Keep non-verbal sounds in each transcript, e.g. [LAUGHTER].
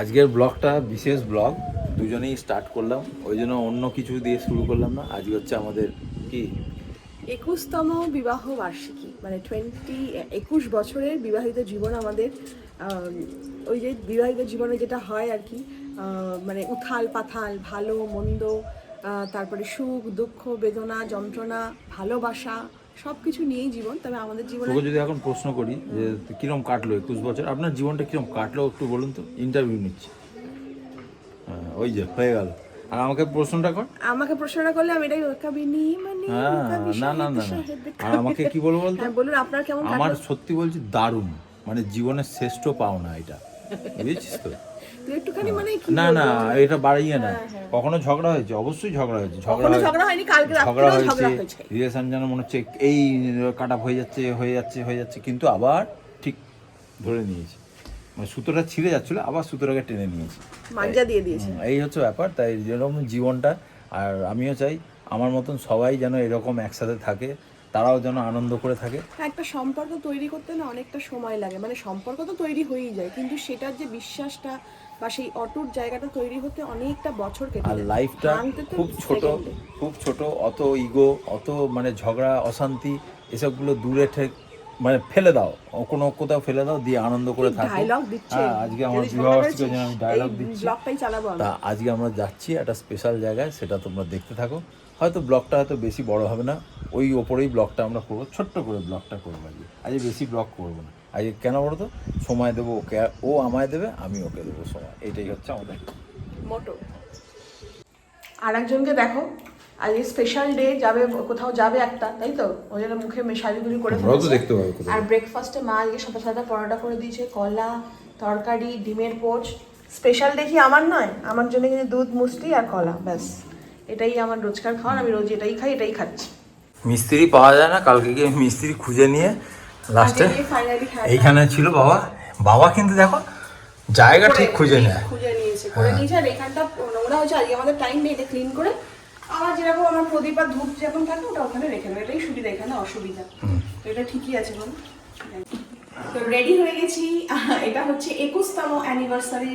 আজকের ব্লগটা বিশেষ ব্লগ। দুজনেই স্টার্ট করলাম। ওই জন্য অন্য কিছু দিয়ে শুরু করলাম না। আজকে হচ্ছে আমাদের কি? একুশতম বিবাহ বার্ষিকী। মানে টোয়েন্টি একুশ বছরের বিবাহিত জীবন আমাদের ওই যে বিবাহিত জীবনে যেটা হয় আর কি মানে উথাল পাথাল, ভালো, মন্দ তারপরে সুখ, দুঃখ, বেদনা, যন্ত্রণা, ভালোবাসা সব কিছু নিয়েই জীবন তবে আমাদের জীবনে তোকে যদি এখন প্রশ্ন করি যে কিরম কাটলো একুশ বছর আপনার জীবনটা কিরম কাটলো একটু বলুন তো? ইন্টারভিউ নিচ্ছি। হ্যাঁ, ওই যে হয়ে গেল। আর আমাকে প্রশ্নটা কর। আমাকে প্রশ্নটা করলে আমি এটাই কাবিনি মানে হ্যাঁ না না না। আর আমাকে কি বলব বলতো? হ্যাঁ বলুন আপনার কেমন আমার সত্যি বলছি দারুণ। মানে জীবনের শ্রেষ্ঠ পাওনা এটা। বুঝেছিস তো? একটুখানি মানে কি না না এটা বাড়িয়ে না। কখনো ঝগড়া হয়েছে? অবশ্যই ঝগড়া হয়েছে। ঝগড়া ঝগড়া হয়নি? কালকে ঝগড়া হয়েছে। রিলেশন যেন মনে হচ্ছে এই কাট হয়ে যাচ্ছে হয়ে যাচ্ছে হয়ে যাচ্ছে কিন্তু আবার ঠিক ধরে নিয়েছি। মানে সুতোটা ছিঁড়ে যাচ্ছিল আবার সুতোটাকে টেনে নিয়েছি। মাঞ্জা দিয়ে দিয়েছে। এই হচ্ছে ব্যাপার। তাই যেরকম জীবনটা আর আমিও চাই আমার মতন সবাই যেন এরকম একসাথে থাকে তারাও যেন আনন্দ করে থাকে। হ্যাঁ, একটা সম্পর্ক তৈরি করতে না অনেকটা সময় লাগে। মানে সম্পর্ক তো তৈরি হয়েই যায় কিন্তু সেটার যে বিশ্বাসটা বা সেই অটুট জায়গাটা তৈরি হতে অনেকটা বছর কেটে আর লাইফটা খুব ছোট খুব ছোট অত ইগো অত মানে ঝগড়া অশান্তি এসবগুলো দূরে ঠেক মানে ফেলে দাও। কোনো কোথাও ফেলে দাও দিয়ে আনন্দ করে থাকো। হ্যাঁ আজকে আমার বিবাহ আমি ডায়লগ দিচ্ছি। তা আজকে আমরা যাচ্ছি একটা স্পেশাল জায়গায় সেটা তোমরা দেখতে থাকো। হয়তো ব্লগটা হয়তো বেশি বড় হবে না ওই ওপরেই ব্লগটা আমরা করব ছোট্ট করে ব্লগটা করব আজকে। আজকে বেশি ব্লগ করব না। আজকে কেন বলো তো? সময় দেবো ওকে ও আমায় দেবে আমি ওকে দেবো সময়। এটাই হচ্ছে আমাদের। মোটো। আর একজনকে দেখো আজকে স্পেশাল ডে যাবে কোথাও যাবে একটা তাই তো? ওই জন্য মুখে শাড়িগুলি করে। দেখতে পাবে আর ব্রেকফাস্টে মা আজকে সাদা সাদা পরোটা করে দিয়েছে কলা তরকারি ডিমের পোচ। স্পেশাল দেখি আমার নয়? আমার জন্য কিন্তু দুধ মুসলি আর কলা ব্যাস। এটাই আমার রোজকার খাওয়ার আমি রোজ এটাই খাই এটাই খাচ্ছি। মিস্ত্রি পাওয়া যায় না কালকে গিয়ে মিস্ত্রি খুঁজে নিয়ে লাস্টে এইখানে ছিল বাবা। বাবা কিন্তু দেখো জায়গা ঠিক খুঁজে নেয়। খুঁজে নিয়েছে করে নিয়েছে আর এখানটা নোংরা হয়েছে আজকে আমাদের টাইম নেই এটা ক্লিন করে আমার যেরকম আমার প্রদীপ আর ধূপ যখন থাকে ওটা ওখানে রেখে দেবো। এটাই সুবিধা এখানে অসুবিধা। তো এটা ঠিকই আছে বল। তো রেডি হয়ে গেছি। এটা হচ্ছে একুশতম অ্যানিভার্সারি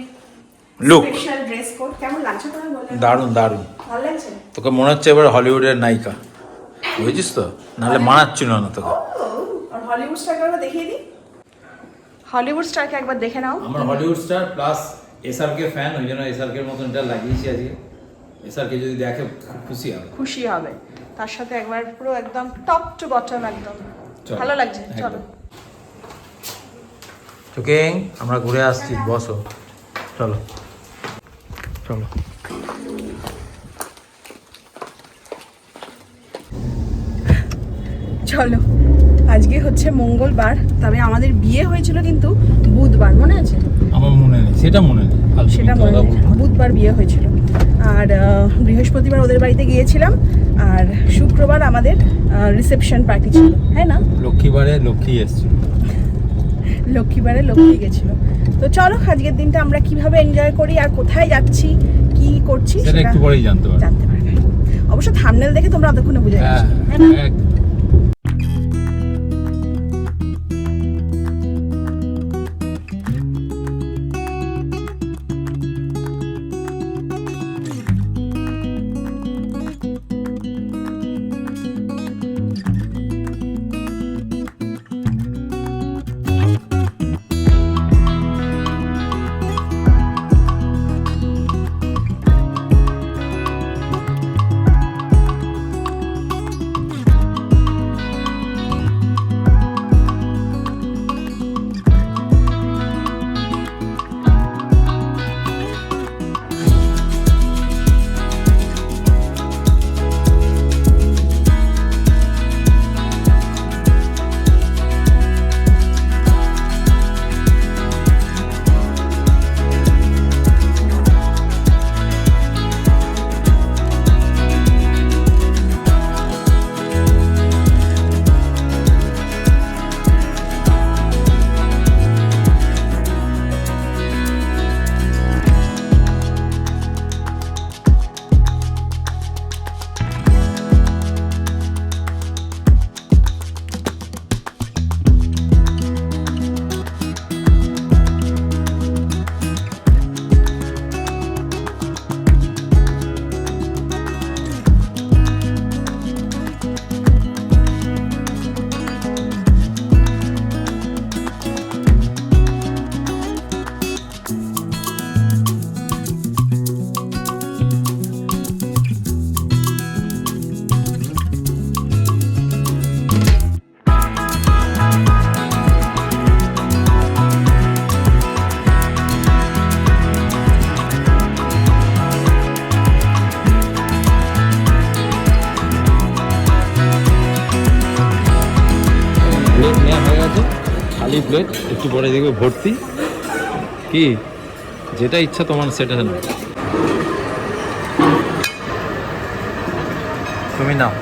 লুক দারুণ দারুণ। তোকে মনে হচ্ছে এবার হলিউডের নায়িকা। বুঝেছিস তো? নাহলে মানাচ্ছিল না তোকে। হলিউড স্টারকে একবার দেখিয়ে দিই। হলিউড স্টারকে একবার দেখে নাও। আমার Hollywood star plus SRK fan ওই জন্য এসআরকে মতন এটা লাগিয়েছি আজকে। এসআরকে যদি দেখে খুশি হবে। খুশি হবে। তার সাথে একবার পুরো একদম টপ টু বটম একদম। ভালো লাগছে চলো। তোকে আমরা ঘুরে আসছি বসো। চলো। চলো চলো আজকে হচ্ছে মঙ্গলবার তবে আমাদের বিয়ে হয়েছিল কিন্তু বুধবার মনে আছে? আমার মনে নেই সেটা মনে নেই। সেটা মনে নেই বুধবার বিয়ে হয়েছিল। আর বৃহস্পতিবার ওদের বাড়িতে গিয়েছিলাম আর শুক্রবার আমাদের রিসেপশন পার্টি ছিল হ্যাঁ না? লক্ষ্মীবারে লক্ষ্মী এসছিল। লক্ষ্মীবারে লক্ষ্মী গেছিল। তো চলো আজকের দিনটা আমরা কীভাবে এনজয় করি আর কোথায় যাচ্ছি কি করছি সেটা একটু পরেই জানতে পারবে। জানতে পারবে। অবশ্য থামনেল দেখে তোমরা অতক্ষণে বুঝে গেছো। হ্যাঁ একদম। প্লেট একটু পরে দেখবে ভর্তি। কি? যেটা ইচ্ছা তোমার সেটা না তুমি নাও।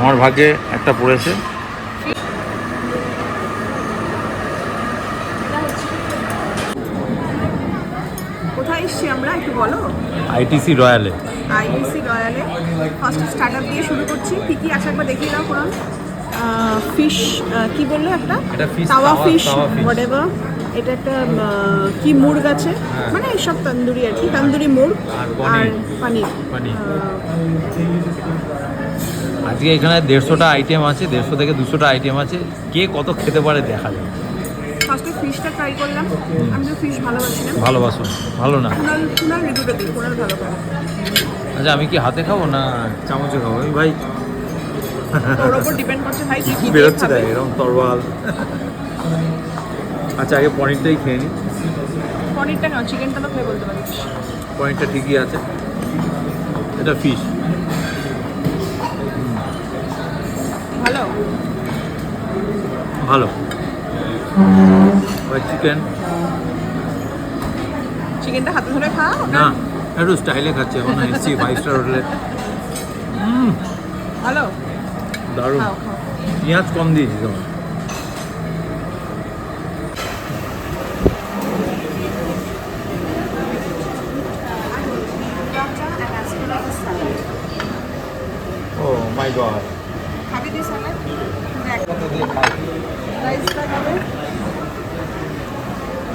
আমার ভাগ্যে একটা পড়েছে। কোথায় এসছি আমরা একটু বলো? আইটিসি রয়্যালে। আইবিসি রয়্যালে। ফার্স্ট স্টার্টার দিয়ে শুরু করছি। কী কী আছে একবার দেখিয়ে দাও কোরআন ফিশ কি বললে একটা? তাওয়া ফিশ fish। হোয়াটএভার এটা একটা কি মুরগ আছে হ্যাঁ। মানে এইসব তন্দুরি আর কি তন্দুরি মুরগ আর আর পানির। আজকে এখানে দেড়শোটা আইটেম আছে দেড়শো থেকে দুশোটা আইটেম আছে। কে কত খেতে পারে দেখা যাবে ফার্স্টে ফিশটা ট্রাই করলাম। আমি তো ফিশ ভালোবাসি না। ভালোবাসো ভালো না। কুনাল কুনাল রিভিউটা দিই কুনাল ভালো আচ্ছা আমি কি হাতে খাব না চামচে খাব? ভাই তোর ওপর ডিপেন্ড করছে ভাই কি কি বেরোচ্ছে। দেয় এরকম তরবাল আচ্ছা আগে পনিরটাই খেয়ে নিই পনিরটা না চিকেনটা তো খেয়ে বলতে পারিস। পনিরটা ঠিকই আছে। এটা ফিশ ভালো? ভালো। ওই চিকেন চিকেনটা হাতে ধরে খা না একটু স্টাইলে খাচ্ছি এখন এসছি ফাইভ স্টার হোটেলে ভালো? দারুণ। পেঁয়াজ কম দিয়েছি তোমার। Oh my God.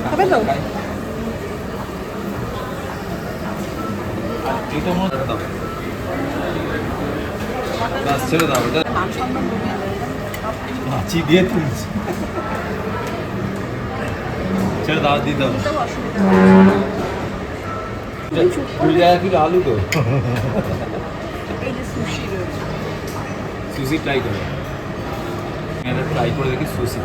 খাবে তো এটা মনে দাও বাস ছেড়ে দাও এটা মাছি দিয়ে তুলছি। ছেড়ে দাও দিতে হবে কুড়ি টাকা কিলো আলু তো। সুশি ট্রাই করো। এটা ট্রাই করে দেখি সুশি।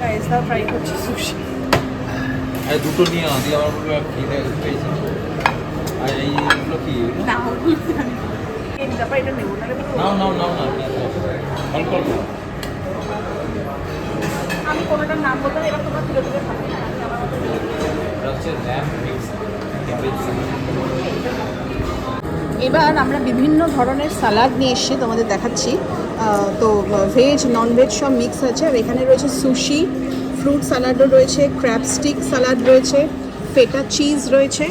রাইসটাও ট্রাই করছি সুশি। আরে দুটো নিয়ে আনা আমার খিদে পেয়েছি। আমি কোনোটার নাম এবার আমার বিভিন্ন ধরনের সালাদ নিয়ে এসেছি তোমাদের দেখাচ্ছি। তো ভেজ নন ভেজ সব মিক্স আছে। আর এখানে রয়েছে সুশি ফ্রুট সালাডও রয়েছে ক্র্যাব স্টিক সালাড রয়েছে ফেটা চিজ রয়েছে।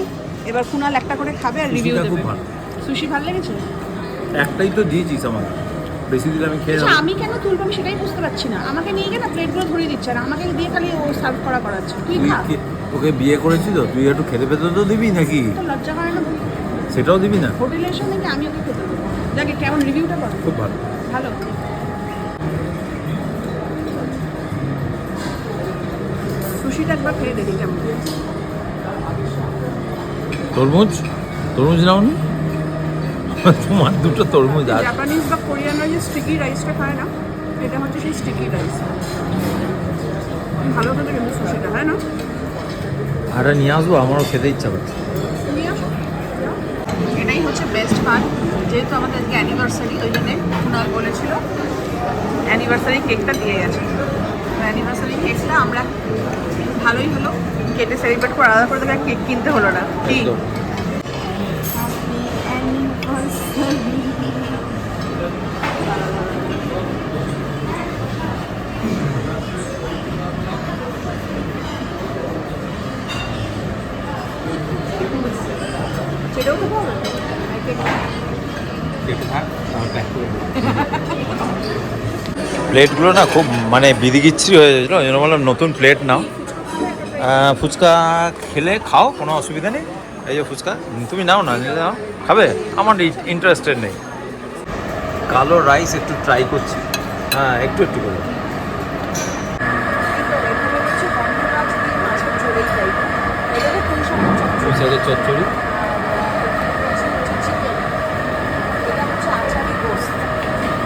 এবার কুনাল একটা করে খাবে আর রিভিউ দেবে খুব ভালো। সুশি ভালো লেগেছে? একটাই তো দিয়েছিস আমাকে। বেশি দিলে আমি খেয়ে আচ্ছা আমি কেন তুলবো আমি সেটাই বুঝতে পারছি না। আমাকে নিয়ে গিয়ে না প্লেটগুলো ধরিয়ে দিচ্ছে আর আমাকে দিয়ে খালি ও সার্ভ করা করাচ্ছে। তুই খা। ওকে বিয়ে করেছি তো? তুই একটু খেতে পেতে তো দিবি নাকি? লজ্জা করে না বলি। সেটাও দিবি না? হোটেলে এসে নাকি আমি ওকে খেতে দেবো। যাকে কেমন রিভিউটা বলো খুব ভালো। ভালো। সুশিটা একবার খেয়ে দেখি কেমন। তরমুজ? তরমুজ নাও নি? তোমার দুটো তরমুজ আছে। জাপানিজ বা কোরিয়ানরা যে স্টিকি রাইসটা খায় না। এটা হচ্ছে সেই স্টিকি রাইস ভালো খেতে কিন্তু সুশিটা হয় না? আর নিয়ে আসব আমারও খেতে ইচ্ছা করছে। এটাই হচ্ছে বেস্ট পার্ট যেহেতু আমাদের আজকে অ্যানিভার্সারি ওই জন্যে কুনাল বলেছিল অ্যানিভার্সারি কেকটা দিয়ে গেছে। অ্যানিভার্সারি কেকটা আমরা ভালোই হলো। কেটে সেলিব্রেট করে আলাদা করে তাকে কেক কিনতে হলো না। কি? সেটাও প্লেটগুলো না খুব মানে বিদিকিচ্ছি হয়ে যাচ্ছিল ওই জন্য বললাম নতুন প্লেট নাও। ফুচকা খেলে খাও কোনো অসুবিধা নেই। এই যে ফুচকা তুমি নাও না নাও। খাবে? আমার ইন্টারেস্টেড নেই। কালো রাইস একটু ট্রাই করছি। হ্যাঁ একটু একটু করে। ফুচকাদের চচ্চড়ি।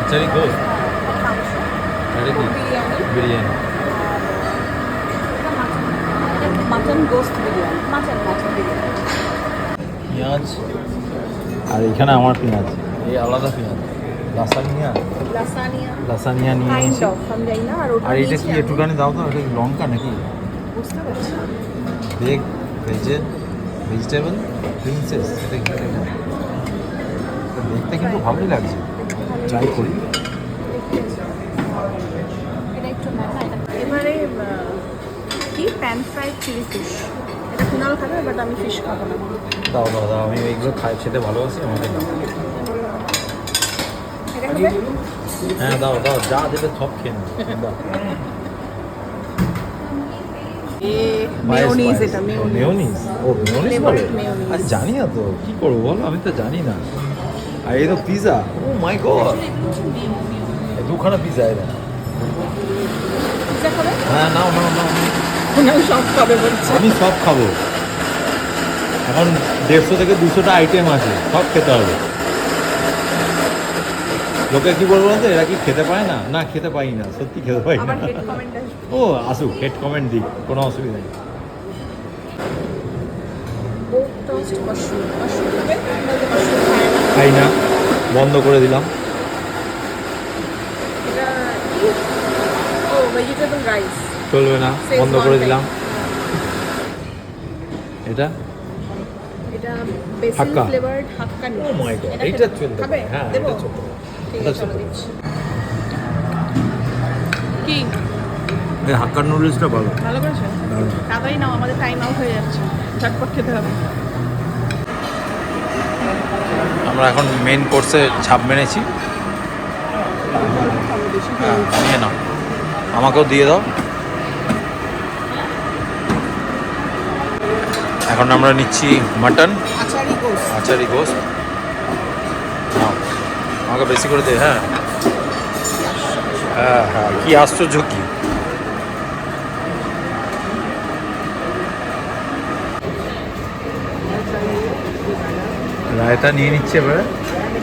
চারি গোস বিরিয়ানি। মাটন গোস্ত বিরিয়ানি মাটন মাটন বিরিয়ানি। পেঁয়াজ। আর এখানে আমার পেঁয়াজ। এই আলাদা পেঁয়াজ। লাসানিয়া। লাসানিয়া। লাসানিয়া নিয়ে কাইন্ড অফ জানি না আর ওটা আর এটা কি একটুখানি দাও তো এটা লঙ্কা নাকি? বুঝতে পারছি না। ভেজে ভেজিটেবল প্রিন্সেস? এটা দেখতে কিন্তু ভালোই লাগছে। ট্রাই করি এবারে আহ, কি প্যান ফ্রাইড চিলি ফিশ এটা কুনাল খাবে বাট আমি ফিশ খাব না। দাও দাও দাও আমি এইগুলো খাই খেতে ভালোবাসি আমাকে দাও। হ্যাঁ দাও দাও যা দেবে সব খেয়ে নেব দাও. জানি না তো কি করব বলো আমি তো জানি না। আর এই তো পিজা ও মাই গড দুখানা পিজা এরা। হ্যাঁ নাও নাও নাও কুনাল সব খাবে বলছে। আমি সব খাব। এখন দেড়শো থেকে দুশোটা আইটেম আছে সব খেতে হবে। লোকে কি বলব বলতো এরা কি খেতে পায় না? না খেতে পাই না সত্যি খেতে পাই না। ও আসুক হেড কমেন্ট দিক কোনো অসুবিধা নেই। খাই না। বন্ধ করে দিলাম। ভেজিটেবল রাইস চলবে না বন্ধ করে দিলাম। এটা? এটা হাক্কা। Flavoured hakka O my god পারে হ্যাঁ এটা এটা কি? এই হাক্কার নুডলসটা ভালো। ভালো করেছ? তাড়াতাড়ি নাও আমাদের টাইম আউট হয়ে যাচ্ছে। ঝটপট খেতে হবে। আমরা এখন মেন কোর্সে ছাপ মেরেছি। হ্যাঁ নিয়ে নাও। আমাকেও দিয়ে দাও। এখন আমরা নিচ্ছি মাটন। আচারি গোস গোস্ত। আমাকে বেশি করে দে হ্যাঁ। হ্যাঁ হ্যাঁ কি আশ্চর্য কি। রায়তা নিয়ে নিচ্ছে এবারে।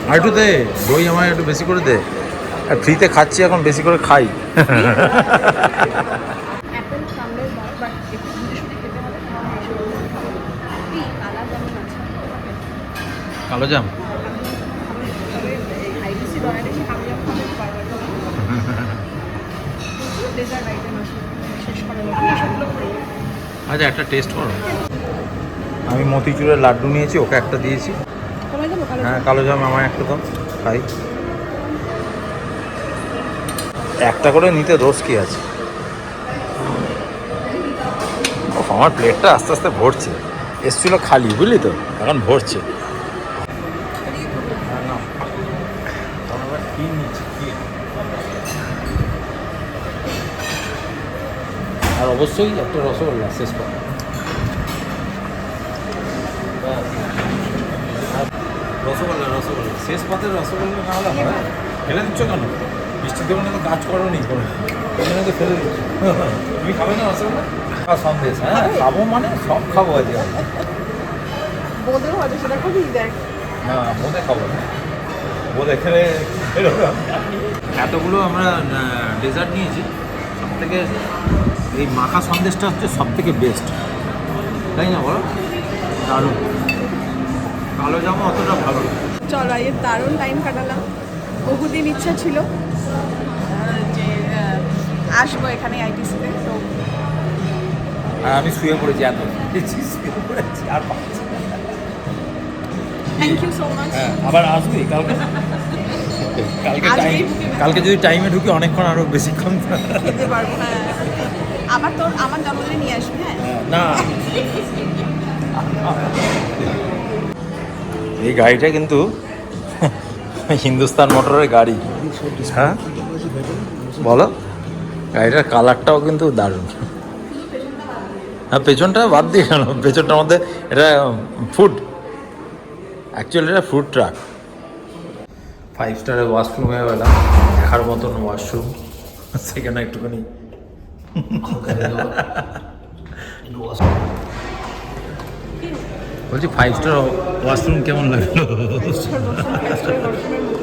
আর একটু দে দই আমায় একটু বেশি করে দে। আর ফ্রিতে খাচ্ছি এখন বেশি করে খাই। কালো জাম? আচ্ছা একটা টেস্ট করো। আমি মতিচুরের লাড্ডু নিয়েছি ওকে একটা দিয়েছি। হ্যাঁ কালো জাম আমার একটা দাও খাই। একটা করে নিতে দোষ কি আছে? ও আমার প্লেটটা আস্তে আস্তে ভরছে। এসছিল খালি বুঝলি তো? এখন ভরছে। আর অবশ্যই একটা রসগোল্লা শেষ কর রসগোল্লা রসগোল্লা। শেষ পাতের রসগোল্লা না হলে হয় ফেলে দিচ্ছ কেন? বৃষ্টির দোকানে তো কাজ করো নি কোনো ওই জন্য তো ফেলে দিচ্ছ। তুমি খাবে না রসগোল্লা? সন্দেশ হ্যাঁ? খাব মানে সব খাব আজকে। বোঁদেও আছে সেটা খুবই দেখ। না বোধে খাব না। খেলে এরকম। এতগুলো আমরা ডেজার্ট নিয়েছি সব থেকে এই মাখা সন্দেশটা হচ্ছে সব থেকে বেস্ট তাই না বলো? দারুণ। কালো জামা অতটা ভালো না। চলো এর দারুণ টাইম কাটালাম। বহুদিন ইচ্ছা ছিল যে আসব এখানে আইটিসিতে তো আর আমি শুয়ে পড়েছি এত। শুয়ে পড়েছি আর পাচ্ছি হ্যাঁ আবার আসবি কালকে। কালকে টাইম কালকে যদি টাইমে ঢুকি অনেকক্ষণ আরও বেশিক্ষণ হ্যাঁ। আবার তোর আমার জন্মদিনে নিয়ে আসবি হ্যাঁ? না। এই গাড়িটা কিন্তু হিন্দুস্তান মোটরের গাড়ি। হ্যাঁ? বলো? গাড়িটার কালারটাও কিন্তু দারুণ। পেছনটা বাদ দিয়ে কেন পেছনটার মধ্যে এটা ফুড অ্যাকচুয়ালি এটা ফুড ট্রাক ফাইভ স্টারের ওয়াশরুমে গেলাম দেখার মতন ওয়াশরুম সেখানে একটুখানি বলছি ফাইভ স্টার ওয়াশরুম কেমন লাগল? [LAUGHS]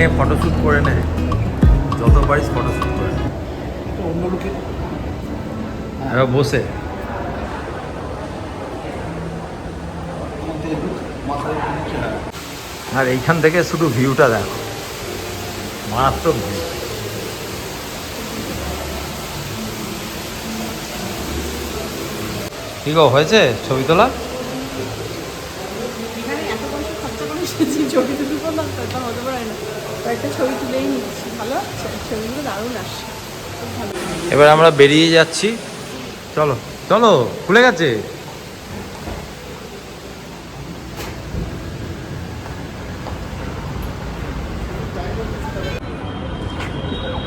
নিয়ে ফটোশ্যুট করে নেয় যত পারিস ফটোশ্যুট করে নে। অন্য লোকে এবার বসে। আর এইখান থেকে শুধু ভিউটা দেখো মারাত্মক ভিউ কি গো, হয়েছে ছবি তোলা এখানে এত পয়সা খরচা করে এসেছি ছবি তুলবো না তো এটা হতে পারে না এবার আমরা বেরিয়ে যাচ্ছি। চলো চলো, খুলে গেছে।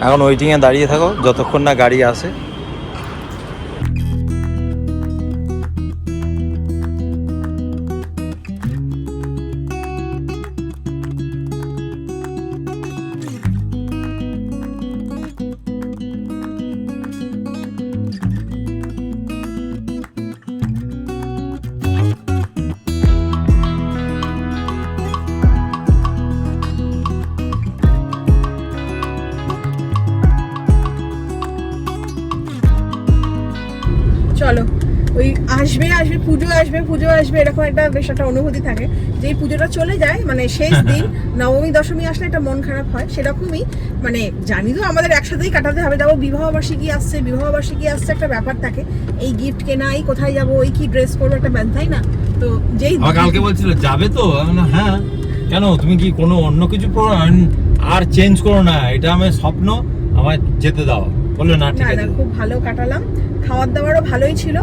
এখন ওয়েটিংয়ে দাঁড়িয়ে থাকো, যতক্ষণ না গাড়ি আসে। আসবে পুজো আসবে এরকম একটা বেশ একটা অনুভূতি থাকে। যে এই পুজোটা চলে যায় মানে শেষ [LAUGHS] দিন নবমী দশমী আসলে একটা মন খারাপ হয় সেরকমই। মানে জানি তো আমাদের একসাথেই কাটাতে হবে যাব বিবাহ বার্ষিকী আসছে বিবাহ বার্ষিকী আসছে একটা ব্যাপার থাকে। এই গিফট কেনা এই কোথায় যাব ওই কি ড্রেস করব একটা ব্যান তাই না? তো যেই কালকে বলছিল যাবে তো? হ্যাঁ। কেন? তুমি কি কোনো অন্য কিছু আর চেঞ্জ করো না। এটা আমার স্বপ্ন আমার যেতে দাও। বলল না ঠিক আছে না খুব ভালো কাটালাম। খাওয়ার দাওয়ারও ভালোই ছিল।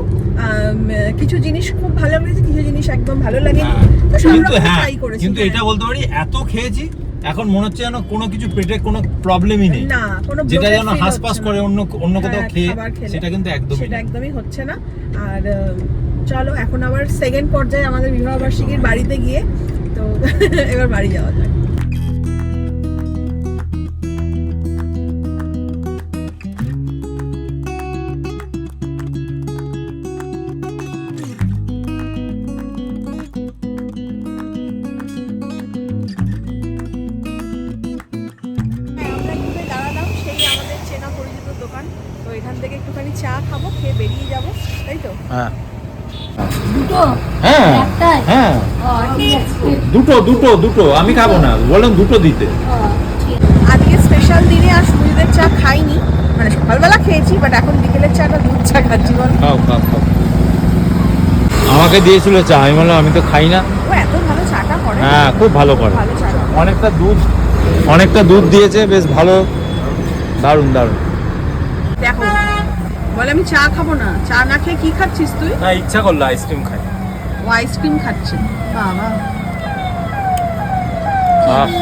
কিছু জিনিস খুব ভালো লেগেছে কিছু জিনিস একদম ভালো লাগে হ্যাঁ, তো সব রকম হ্যাঁ ট্রাই করেছি। কিন্তু হ্যাঁ। এটা বলতে পারি এত খেয়েছি এখন মনে হচ্ছে যেন কোনো কিছু পেটে কোনো প্রবলেমই নেই। না কোনো যেটা যেন হাসপাস করে অন্য অন্য কোথাও খেয়ে সেটা কিন্তু একদমই সেটা একদমই হচ্ছে না। আর চলো এখন আবার সেকেন্ড পর্যায়ে আমাদের বিবাহ বার্ষিকীর বাড়িতে গিয়ে তো [LAUGHS] এবার বাড়ি যাওয়া যাক। হ্যাঁ দুটো হ্যাঁ হ্যাঁ দুটো দুটো দুটো আমি খাব না। বললাম দুটো দিতে। আজকে স্পেশাল দিনে আর সুজিদের চা খাইনি। মানে সকালবেলা খেয়েছি বাট এখন বিকেলের চাটা দুধ চা খাচ্ছি বল। খাও খাও খাও। আমাকে দিয়েছিল চা। আমি বললাম আমি তো খাই না। ও এত ভালো চাটা করে। হ্যাঁ খুব ভালো করে। করে। অনেকটা দুধ অনেকটা দুধ দিয়েছে বেশ ভালো। দারুণ দারুণ। দেখো বলে আমি চা খাব না। চা না খেয়ে কি খাচ্ছিস তুই? না ইচ্ছা করল আইসক্রিম খাই। ও আইসক্রিম খাচ্ছে। বাবা।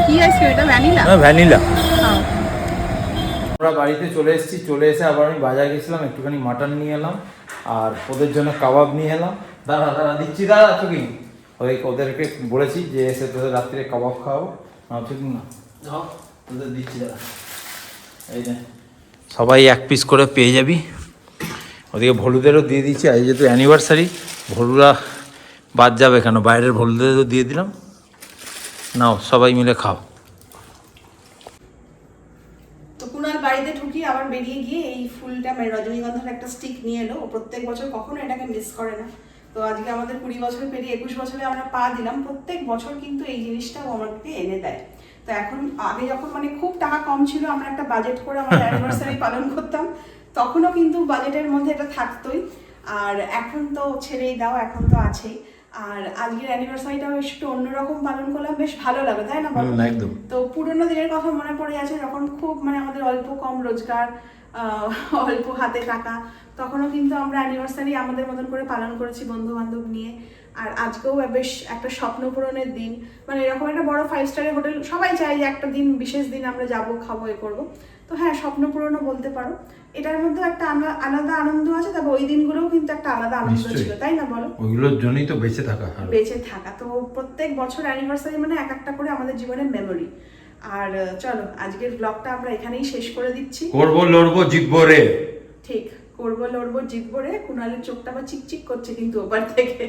কি আইসক্রিম? এটা ভ্যানিলা? না ভ্যানিলা। খাও আমরা বাড়িতে চলে এসেছি। চলে এসে আবার আমি বাজার গেছিলাম একটুখানি মাটন নিয়ে এলাম আর ওদের জন্য কাবাব নিয়ে এলাম। দাঁড়া দাঁড়া দিচ্ছি দাঁড়া চুকি ওই ওদেরকে বলেছি যে এসে তোদের রাত্রে কাবাব খাওয়াবো। না ঠিক না। তোদের দিচ্ছি দাঁড়া। এই সবাই এক পিস করে পেয়ে যাবি। ওদিকে ভলুদেরও দিয়ে দিচ্ছি আজ যেহেতু অ্যানিভার্সারি ভলুরা বাদ যাবে কেন? বাইরের ভলুদেরও দিয়ে দিলাম। নাও, সবাই মিলে খাও। তো কুনাল বাড়িতে ঢুকি আবার বেরিয়ে গিয়ে এই ফুলটা মানে রজনীগন্ধার একটা স্টিক নিয়ে এলো। প্রত্যেক বছর কখনো এটাকে মিস করে না। তো আজকে আমাদের কুড়ি বছর পেরিয়ে একুশ বছরে আমরা পা দিলাম। প্রত্যেক বছর কিন্তু এই জিনিসটা আমাকে এনে দেয়। তো এখন আগে যখন মানে খুব টাকা কম ছিল, আমরা একটা বাজেট করে আমাদের অ্যানিভার্সারি পালন করতাম। তখনও কিন্তু বাজেটের মধ্যে এটা থাকতোই। আর এখন তো ছেড়েই দাও এখন তো আছেই। আর আজকের অ্যানিভার্সারিটাও একটু অন্যরকম পালন করলাম বেশ ভালো লাগে তাই না একদম। তো পুরোনো দিনের কথা মনে পড়ে আছে যখন খুব মানে আমাদের অল্প কম রোজগার অল্প হাতে টাকা। তখনও কিন্তু আমরা অ্যানিভার্সারি আমাদের মতন করে পালন করেছি বন্ধু বান্ধব নিয়ে। আর আজকেও বেশ একটা স্বপ্ন পূরণের দিন। মানে এরকম একটা বড় ফাইভ স্টারের হোটেল সবাই চায় যে একটা দিন বিশেষ দিন আমরা যাব খাব এ করব। তো হ্যাঁ স্বপ্ন পূরণও বলতে পারো। এটার মধ্যে একটা আলাদা আনন্দ আছে তবে ওই দিনগুলোও কিন্তু একটা আলাদা আনন্দ ছিল তাই না বলো? ওইগুলোর জন্যই তো বেঁচে থাকা বেঁচে থাকা। তো প্রত্যেক বছর অ্যানিভার্সারি মানে এক একটা করে আমাদের জীবনের মেমরি আর চলো আজকের ব্লগটা আমরা এখানেই শেষ করে দিচ্ছি। করব লড়বো জিতবো রে। ঠিক করব লড়বো জিতবো রে। কুণালের চোখটা আবার চিকচিক করছে কিন্তু ওপার থেকে।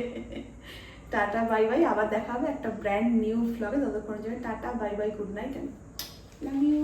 Tata bye bye. আবার দেখা হবে একটা ব্র্যান্ড নিউ ব্লগে ততক্ষণ জন্য tata bye bye good night love you